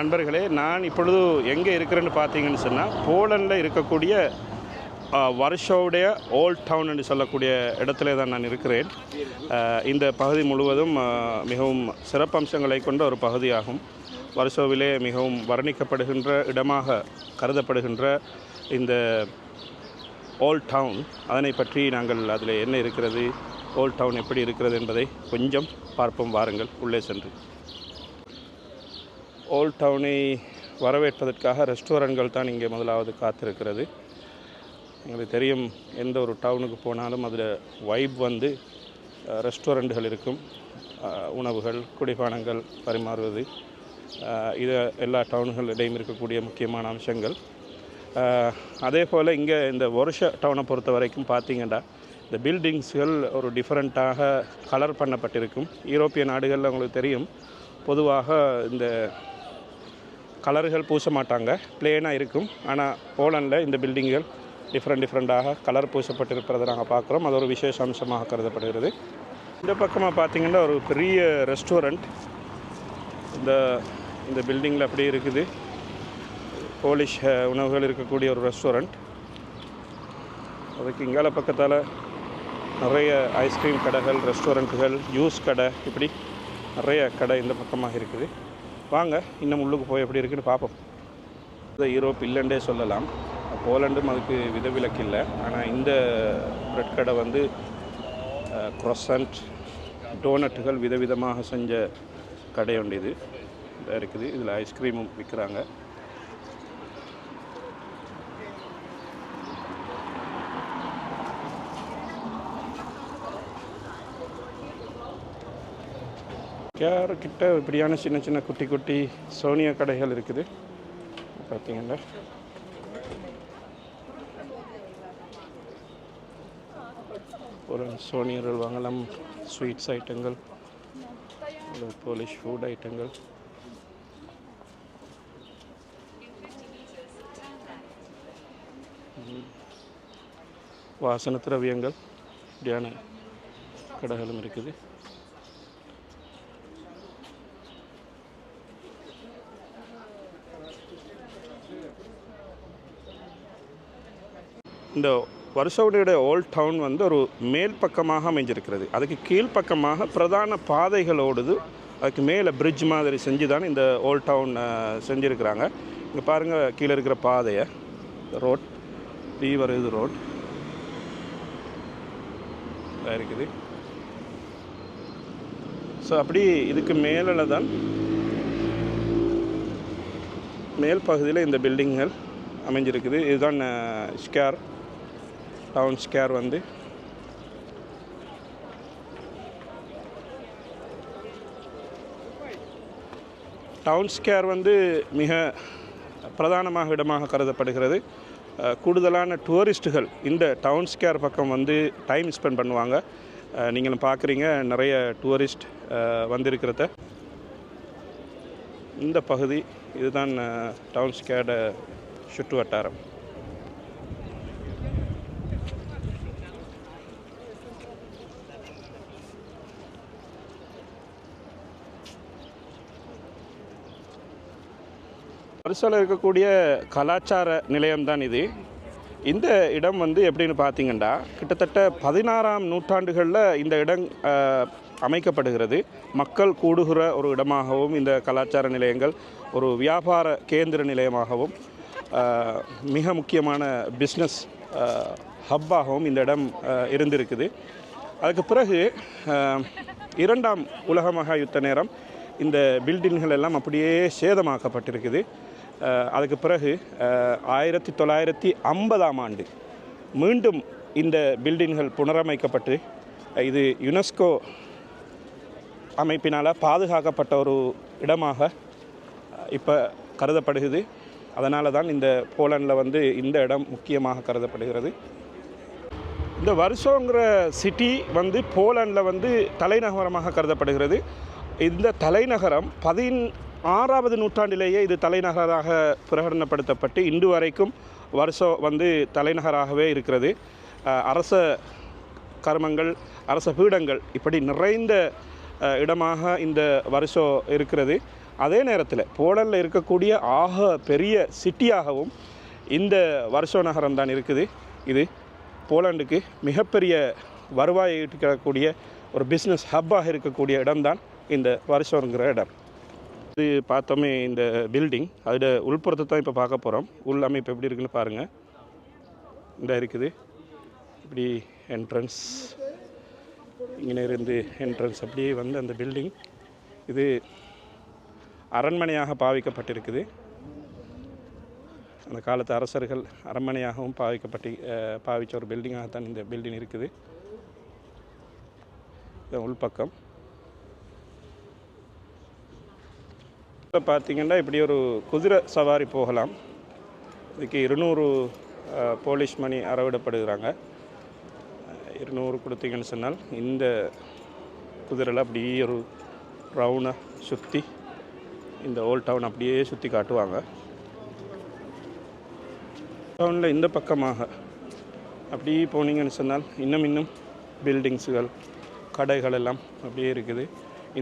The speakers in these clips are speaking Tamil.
நண்பர்களே நான் இப்பொழுது எங்கே இருக்கிறேன்னு பார்த்தீங்கன்னு சொன்னால் போலண்டில் இருக்கக்கூடிய வருஷோடைய ஓல்ட் டவுன் என்று சொல்லக்கூடிய இடத்துல தான் நான் இருக்கிறேன். இந்த பகுதி முழுவதும் மிகவும் சிறப்பம்சங்களை கொண்ட ஒரு பகுதியாகும். வருஷோவிலே மிகவும் வர்ணிக்கப்படுகின்ற இடமாக கருதப்படுகின்ற இந்த ஓல்ட் டவுன் அதனை பற்றி நாங்கள் அதில் என்ன இருக்கிறது ஓல்ட் டவுன் எப்படி இருக்கிறது என்பதை கொஞ்சம் பார்ப்போம் வாருங்கள் உள்ளே சென்று. ஓல்ட் டவுனை வரவேற்பதற்காக ரெஸ்டாரண்ட்கள் தான் இங்கே முதலாவது காத்திருக்கிறது. எங்களுக்கு தெரியும் எந்த ஒரு டவுனுக்கு போனாலும் அதில் வைப் வந்து ரெஸ்டாரண்ட்டுகள் இருக்கும். உணவுகள் குடிபானங்கள் பரிமாறுவது இது எல்லா டவுன்களிடையும் இருக்கக்கூடிய முக்கியமான அம்சங்கள். அதே போல் இங்கே இந்த வருஷ டவுனை பொறுத்த வரைக்கும் பார்த்தீங்கன்னா இந்த பில்டிங்ஸ்கள் ஒரு டிஃப்ரெண்ட்டாக கலர் பண்ணப்பட்டிருக்கும். யூரோப்பிய நாடுகளில் உங்களுக்கு தெரியும். பொதுவாக இந்த கலர்கள் பூச மாட்டாங்க பிளேனாக இருக்கும். ஆனால் போலண்டில் இந்த பில்டிங்குகள் டிஃப்ரெண்ட் டிஃப்ரெண்ட்டாக கலர் பூசப்பட்டிருப்பதை நாங்கள் பார்க்குறோம். அது ஒரு விசேஷ அம்சமாக கருதப்படுகிறது. இந்த பக்கமாக பார்த்தீங்கன்னா ஒரு பெரிய ரெஸ்டாரண்ட் இந்த இந்த பில்டிங்கில் அப்படியே இருக்குது. போலிஷ் உணவுகள் இருக்கக்கூடிய ஒரு ரெஸ்டாரண்ட் அதுக்கு இங்கால பக்கத்தால் நிறைய ஐஸ்கிரீம் கடைகள் ரெஸ்டாரண்ட்டுகள் ஜூஸ் கடை இப்படி நிறைய கடை இந்த பக்கமாக இருக்குது. வாங்க இன்னும் உள்ளுக்கு போய் எப்படி இருக்குன்னு பார்ப்போம். இதை யூரோப் இல்லைண்டே சொல்லலாம். போலண்டும் அதுக்கு விதவிலக்கு இல்லை. ஆனால் இந்த பிரெட் கடை வந்து க்ரொசன்ட் டோனட்டுகள் விதவிதமாக செஞ்ச கடை ஒன்று இது. இருக்குது. இதில் ஐஸ்கிரீமும் விற்கிறாங்க கேர் இப்படியான சின்ன சின்ன குட்டி குட்டி சோனியா கடைகள் இருக்குது? பார்த்தீங்கன்னா ஒரு சோனியர்கள் வாங்கலாம். ஸ்வீட்ஸ் ஐட்டங்கள். ஒரு போலிஷ் ஃபுட் ஐட்டங்கள். வாசன திரவியங்கள். இப்படியான கடைகளும் இருக்குது. இந்த வருஷவுடைய ஓல்ட் டவுன் வந்து ஒரு மேல் பக்கமாக அமைஞ்சிருக்கிறது. அதுக்கு கீழ்ப்பக்கமாக பிரதான பாதைகள் ஓடுது அதுக்கு மேலே பிரிட்ஜ் மாதிரி செஞ்சு தான் இந்த ஓல்ட் டவுன் செஞ்சுருக்கிறாங்க. இங்கே பாருங்கள் கீழே இருக்கிற பாதையை. ரோட் பீவர் வருது ரோட் இருக்குது. ஸோ அப்படி இதுக்கு மேலே தான் மேல் பகுதியில் இந்த பில்டிங்கள் அமைஞ்சிருக்குது. இதுதான் ஸ்கேர் டவுன் ஸ்கேர் வந்து. டவுன் ஸ்கேர் வந்து மிக பிரதானமாக இடமாக கருதப்படுகிறது. கூடுதலான டூரிஸ்ட்டுகள் இந்த டவுன் ஸ்கேர் பக்கம் வந்து டைம் ஸ்பெண்ட் பண்ணுவாங்க. நீங்களும் பார்க்குறீங்க நிறைய டூரிஸ்ட் வந்திருக்கிறத. இந்த பகுதி இதுதான் டவுன் ஸ்கேர்ட சுற்று வட்டாரம் பரிசால இருக்கக்கூடிய கலாச்சார நிலையம்தான் இது. இந்த இடம் வந்து எப்படின்னு பார்த்தீங்கன்னா கிட்டத்தட்ட பதினாறாம் நூற்றாண்டுகளில் இந்த இடம் அமைக்கப்படுகிறது. மக்கள் கூடுகிற ஒரு இடமாகவும் இந்த கலாச்சார நிலையங்கள் ஒரு வியாபார கேந்திர நிலையமாகவும் மிக முக்கியமான பிஸ்னஸ் ஹப்பாகவும் இந்த இடம் இருந்திருக்குது. அதுக்கு பிறகு இரண்டாம் உலக மகா யுத்த நேரம் இந்த பில்டிங்கள் எல்லாம் அப்படியே சேதமாக்கப்பட்டிருக்குது. அதுக்கு பிறகு ஆயிரத்தி தொள்ளாயிரத்தி ஐம்பதாம் ஆண்டு மீண்டும் இந்த பில்டிங்கள் புனரமைக்கப்பட்டு இது யுனெஸ்கோ அமைப்பினால் பாதுகாக்கப்பட்ட ஒரு இடமாக இப்போ கருதப்படுகிறது. அதனால தான் இந்த போலண்டில் வந்து இந்த இடம் முக்கியமாக கருதப்படுகிறது. இந்த வருஷங்கிற சிட்டி வந்து போலண்டில் வந்து தலைநகரமாக கருதப்படுகிறது. இந்த தலைநகரம் பதின் ஆறாவது நூற்றாண்டிலேயே இது தலைநகராக பிரகடனப்படுத்தப்பட்டு இன்று வரைக்கும் வருஷம் வந்து தலைநகராகவே இருக்கிறது. அரச கர்மங்கள் அரச பீடங்கள் இப்படி நிறைந்த இடமாக இந்த வருஷம் இருக்கிறது. அதே நேரத்தில் போலண்டில் இருக்கக்கூடிய ஆக பெரிய சிட்டியாகவும் இந்த வருஷோ நகரம் தான் இருக்குது. இது போலாண்டுக்கு மிகப்பெரிய வருவாயை ஈட்டிக்கக்கூடிய ஒரு பிஸ்னஸ் ஹப்பாக இருக்கக்கூடிய இடம்தான் இந்த வருஷங்கிற இடம். இது பார்த்தோமே இந்த பில்டிங் அதோட உள்புறத்தை தான் இப்போ பார்க்க போகிறோம் உள் அமைப்பு எப்படி இருக்குன்னு பாருங்கள் இந்த இருக்குது. இப்படி என்ட்ரன்ஸ் இங்கே இருந்து என்ட்ரன்ஸ் அப்படியே வந்து அந்த பில்டிங் இது அரண்மனையாக பாவிக்கப்பட்டிருக்குது. அந்த காலத்து அரசர்கள் அரண்மனையாகவும் பாவிக்கப்பட்டு பாவித்த ஒரு பில்டிங்காகத்தான் இந்த பில்டிங் இருக்குது. இது உள்பக்கம். இப்போ பார்த்தீங்கன்னா இப்படி ஒரு குதிரை சவாரி போகலாம். இதுக்கு இருநூறு போலீஸ் மணி அறவிடப்படுகிறாங்க. இருநூறு கொடுத்தீங்கன்னு சொன்னால் இந்த குதிரையில் அப்படியே ஒரு ரவுனை சுற்றி இந்த ஓல்ட் டவுன் அப்படியே சுற்றி காட்டுவாங்க. டவுனில் இந்த பக்கமாக அப்படியே போனீங்கன்னு சொன்னால் இன்னும் இன்னும் பில்டிங்ஸுகள் கடைகள் எல்லாம் அப்படியே இருக்குது.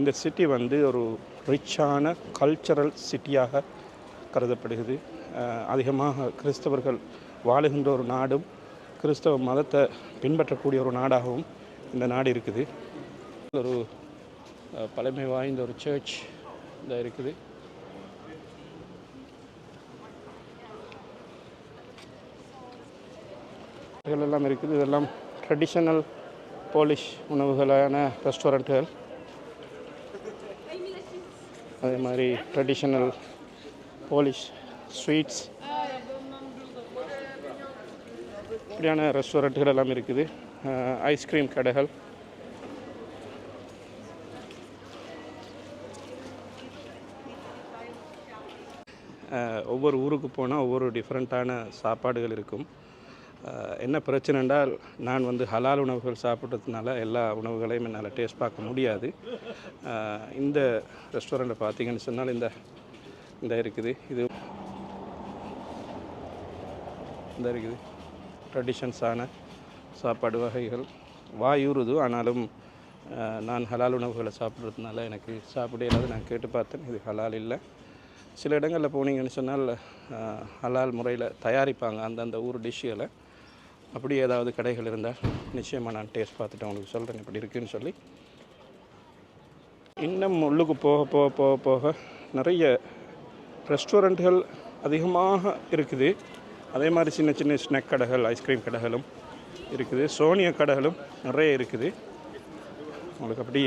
இந்த சிட்டி வந்து ஒரு ரிச்சான கல்ச்சரல் சிட்டியாக கருதப்படுகிறது. அதிகமாக கிறிஸ்தவர்கள் வாழுகின்ற ஒரு நாடும் கிறிஸ்தவ மதத்தை பின்பற்றக்கூடிய ஒரு நாடாகவும் இந்த நாடு இருக்குது. ஒரு பழமை வாய்ந்த ஒரு சர்ச் இந்த இருக்குது. எல்லாம் இருக்குது. இதெல்லாம் ட்ரெடிஷ்னல் போலிஷ் உணவுகளான ரெஸ்டாரண்ட்டுகள் அதே மாதிரி ட்ரெடிஷ்னல் போலிஷ் ஸ்வீட்ஸ் இப்படியான ரெஸ்டாரண்ட்டுகள் எல்லாம் இருக்குது. ஐஸ்கிரீம் கடைகள். ஒவ்வொரு ஊருக்கு போனால் ஒவ்வொரு டிஃப்ரெண்ட்டான சாப்பாடுகள் இருக்கும். என்ன பிரச்சனை என்றால் நான் வந்து ஹலால் உணவுகள் சாப்பிட்றதுனால எல்லா உணவுகளையும் என்னால் டேஸ்ட் பார்க்க முடியாது. இந்த ரெஸ்டாரண்ட்டை பார்த்தீங்கன்னு சொன்னால் இந்த இந்த இருக்குது. இது இந்த இருக்குது. ட்ரெடிஷன்ஸான சாப்பாடு வகைகள். வாயுறுது ஆனாலும் நான் ஹலால் உணவுகளை சாப்பிட்றதுனால எனக்கு சாப்பிட இல்லாத நான் கேட்டு பார்த்தேன். இது ஹலால் இல்லை. சில இடங்களில் போனீங்கன்னு சொன்னால் ஹலால் முறையில் தயாரிப்பாங்க அந்தந்த ஊர் டிஷ்ஷுகளை அப்படி ஏதாவது கடைகள் இருந்தால் நிச்சயமாக நான் டேஸ்ட் பார்த்துட்டு உங்களுக்கு சொல்கிறேன் இப்படி இருக்குன்னு சொல்லி. இன்னும் உள்ளுக்கு போக போக போக போக நிறைய ரெஸ்டாரண்ட்டுகள் அதிகமாக இருக்குது. அதே மாதிரி சின்ன சின்ன ஸ்நாக் கடைகள் ஐஸ்கிரீம் கடைகளும் இருக்குது. சோனியா கடைகளும் நிறைய இருக்குது. உங்களுக்கு அப்படி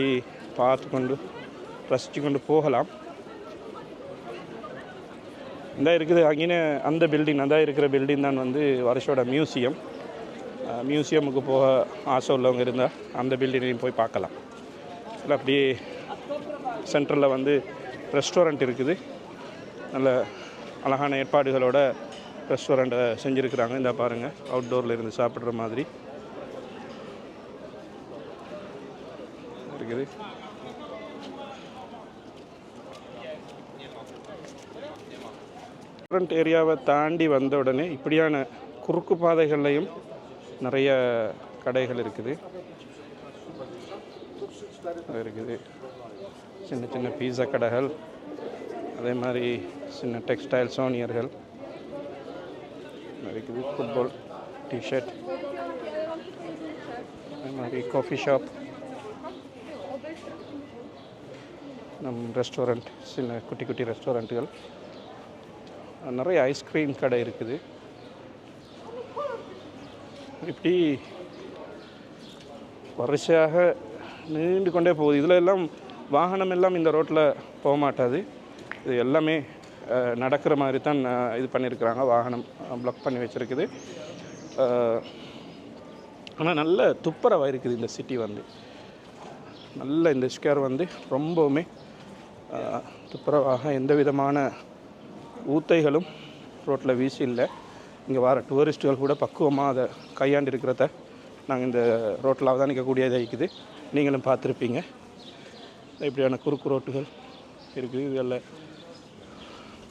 பார்த்து கொண்டு ரசித்து கொண்டு போகலாம். இந்த இருக்குது அங்கே அந்த பில்டிங் அந்த இருக்கிற பில்டிங் தான் வந்து வருஷோட மியூசியம் மியூசியமுக்கு போக ஆசை உள்ளவங்க இருந்தால் அந்த பில்டிங்கையும் போய் பார்க்கலாம். இல்லை அப்படியே சென்டரில் வந்து ரெஸ்டாரண்ட் இருக்குது. நல்ல அழகான ஏற்பாடுகளோட ரெஸ்டாரண்ட்டை செஞ்சுருக்குறாங்க. இந்த பாருங்கள் அவுட்டோரில் இருந்து சாப்பிட்ற மாதிரி. இருக்குது. ரெஸ்டாரண்ட் ஏரியாவை தாண்டி வந்த உடனே இப்படியான குறுக்கு பாதைகள்லையும் நிறைய கடைகள் இருக்குது. அது இருக்குது. சின்ன சின்ன பீஸா கடைகள். அதே மாதிரி சின்ன டெக்ஸ்டைல் சோனியர்கள் இருக்குது. ஃபுட்பால் டிஷர்ட் அதே மாதிரி காஃபி ஷாப் நம் ரெஸ்டாரண்ட் சின்ன குட்டி குட்டி ரெஸ்டாரண்ட்டுகள் நிறைய ஐஸ்கிரீம் கடை இருக்குது. இப்படி வரிசையாக நீண்டு கொண்டே போகுது. இதில் எல்லாம் வாகனம் எல்லாம் இந்த ரோட்டில் போக மாட்டாது. இது எல்லாமே நடக்கிற மாதிரி தான் இது பண்ணியிருக்கிறாங்க வாகனம் ப்ளாக் பண்ணி வச்சுருக்குது. ஆனால் நல்ல துப்புரவாக இருக்குது இந்த சிட்டி வந்து. நல்ல இந்த ஸ்கேர் வந்து ரொம்பவுமே துப்புரவாக எந்த விதமான ஊத்தைகளும் ரோட்டில் வீசி இல்லை. இங்கே வர டூரிஸ்ட்டுகள் கூட பக்குவமாக அதை கையாண்டு இருக்கிறத நாங்கள் இந்த ரோட்டில் அவதானிக்கக்கூடியதாக இருக்குது. நீங்களும் பார்த்துருப்பீங்க. இப்படியான குறுக்கு ரோட்டுகள் இருக்குது. இதில்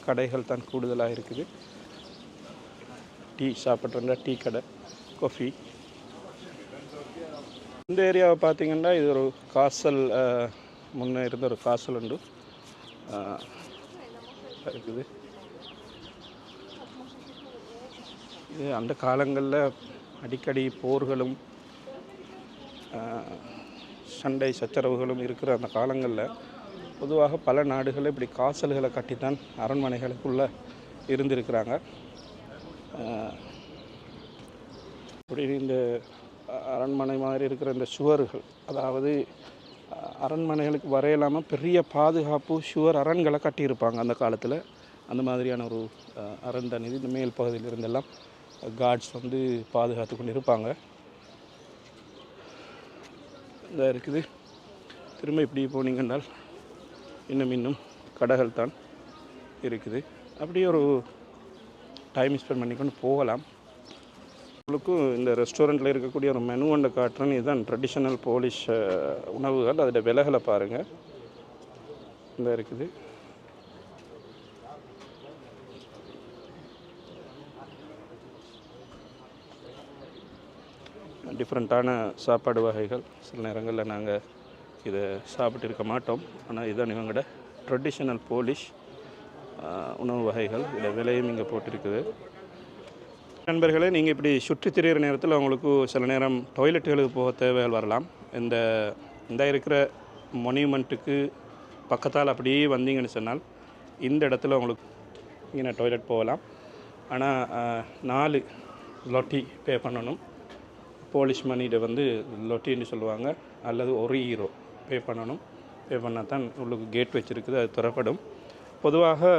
கடைகள் தான் கூடுதலாக இருக்குது. டீ சாப்பிட்றா டீ கடை காஃபி இந்த ஏரியாவை பார்த்தீங்கன்னா இது ஒரு காசல் முன்னே இருந்த ஒரு காசல் உண்டு. இருக்குது. இது அந்த காலங்களில் அடிக்கடி போர்களும் சண்டை சச்சரவுகளும் இருக்கிற அந்த காலங்களில் பொதுவாக பல நாடுகள் இப்படி காசல்களை கட்டித்தான் அரண்மனைகளுக்குள்ளே இருந்திருக்கிறாங்க. இப்படி இந்த அரண்மனை மாதிரி இருக்கிற இந்த சுவர்கள் அதாவது அரண்மனைகளுக்கு வரையில்லாமல் பெரிய பாதுகாப்பு சுவர் அரண்களை கட்டியிருப்பாங்க அந்த காலத்தில். அந்த மாதிரியான ஒரு அரண் தண்ணி இந்த மேல் பகுதியில் இருந்தெல்லாம் கார்ட்ஸ் வந்து பாதுகாத்து கொண்டு இருப்பாங்க இதாக இருக்குது. திரும்ப இப்படி போனீங்கன்னால் இன்னும் இன்னும் கடைகள் தான் இருக்குது. அப்படியே ஒரு டைம் ஸ்பெண்ட் பண்ணிக்கொண்டு போகலாம். உங்களுக்கும் இந்த ரெஸ்டாரண்ட்டில் இருக்கக்கூடிய ஒரு மெனு ஒன்றை காட்டுறேன். இதுதான் ட்ரெடிஷ்னல் போலிஷ் உணவுகள். அதோட விலைகளை பாருங்கள் இந்த இருக்குது. டிஃப்ரெண்ட்டான சாப்பாடு வகைகள். சில நேரங்களில் நாங்கள் இதை சாப்பிட்டு இருக்க மாட்டோம். ஆனால் இதுதான் இவங்களோட ட்ரெடிஷ்னல் போலிஷ் உணவு வகைகள். இதில் விலையும் இங்கே போட்டிருக்குது. நண்பர்களே நீங்கள் இப்படி சுற்றி திரிகிற நேரத்தில் உங்களுக்கு சில நேரம் டாய்லெட்டுகளுக்கு போக தேவைகள் வரலாம். இந்த இந்த இருக்கிற மொனியூமெண்ட்டுக்கு பக்கத்தால் அப்படியே வந்தீங்கன்னு சொன்னால் இந்த இடத்துல உங்களுக்கு இங்கே டாய்லெட் போகலாம். ஆனால் நாலு லொட்டி பே பண்ணணும். போலிஷ் மணியிட வந்து லொட்டின்னு சொல்லுவாங்க. அல்லது ஒரு ஹீரோ பே பண்ணணும். பே பண்ணால் தான் உள்ளுக்கு கேட் வச்சுருக்குது அது திறப்படும் பொதுவாக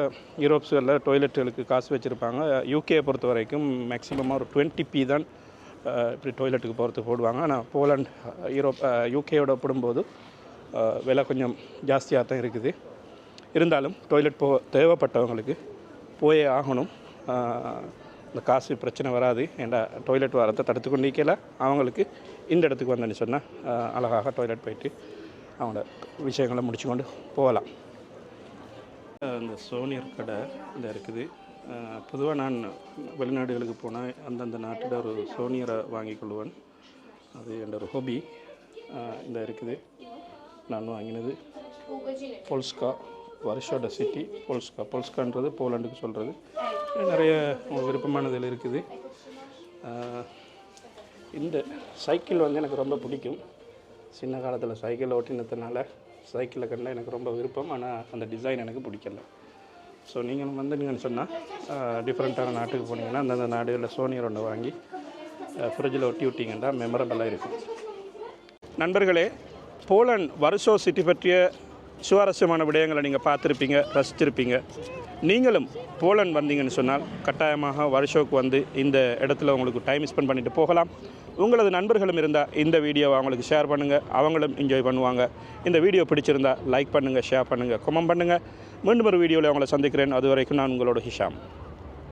யூரோப்ஸில் டொய்லெட்டுகளுக்கு காசு வச்சுருப்பாங்க. யூகேயை பொறுத்த வரைக்கும் மேக்ஸிமமாக ஒரு டுவெண்ட்டி பி தான் இப்படி டொய்லெட்டுக்கு போகிறதுக்கு போடுவாங்க. ஆனால் போலண்ட் யூரோப் யூகேயோட ஒப்பிடும்போது விலை கொஞ்சம் ஜாஸ்தியாக தான் இருக்குது. இருந்தாலும் டொய்லெட் போ தேவைப்பட்டவங்களுக்கு போயே ஆகணும். இந்த காசு பிரச்சனை வராது. ஏன்டா டாய்லெட் வரத்தை தடுத்து கொண்டு நிற்கல அவங்களுக்கு இந்த இடத்துக்கு வந்தேன்னு சொன்னால் அழகாக டாய்லெட் போயிட்டு அவங்களோட விஷயங்களை முடிச்சு கொண்டு போகலாம். இந்த சோனியர் கடை இந்த இருக்குது. பொதுவாக நான் வெளிநாடுகளுக்கு போனால் அந்தந்த நாட்டில் ஒரு சோனியரை வாங்கி கொள்வேன் அது என்ற ஒரு ஹொபி இந்த இருக்குது. நான் வாங்கினது பொல்ஸ்கா வருஷோட சிட்டி பொல்ஸ்கா பொல்ஸ்கான்றது போலண்டுக்கு சொல்கிறது நிறைய விருப்பமானதில் இருக்குது. இந்த சைக்கிள் வந்து எனக்கு ரொம்ப பிடிக்கும். சின்ன காலத்தில் சைக்கிள் ஓட்டினதுனால சைக்கிளை கண்டால் எனக்கு ரொம்ப விருப்பம். ஆனால் அந்த டிசைன் எனக்கு பிடிக்கல. ஸோ நீங்களும் வந்து நீங்கள் சொன்னால் டிஃப்ரெண்ட்டான நாட்டுக்கு போனீங்கன்னா அந்தந்த நாடுகளில் சோனியர் ஒன்று வாங்கி ஃப்ரிட்ஜில் ஒட்டி விட்டிங்கன்னா மெமரபிளாக இருக்கும். நண்பர்களே போலண்ட் வருஷோ சிட்டி பற்றிய சுவாரஸ்யமான விடயங்களை நீங்கள் பார்த்துருப்பீங்க ரசிச்சிருப்பீங்க நீங்களும் போலண்ட் வந்தீங்கன்னு சொன்னால் கட்டாயமாக வருஷோக்கு வந்து இந்த இடத்துல உங்களுக்கு டைம் ஸ்பெண்ட் பண்ணிவிட்டு போகலாம். உங்களது நண்பர்களும் இருந்தால் இந்த வீடியோவை அவங்களுக்கு ஷேர் பண்ணுங்கள் அவங்களும் என்ஜாய் பண்ணுவாங்க. இந்த வீடியோ பிடிச்சிருந்தா லைக் பண்ணுங்கள் ஷேர் பண்ணுங்கள் கமெண்ட் பண்ணுங்கள் மீண்டும் ஒரு வீடியோவில் அவங்கள சந்திக்கிறேன். அது வரைக்கும் நான் உங்களோட ஹிஷாம்.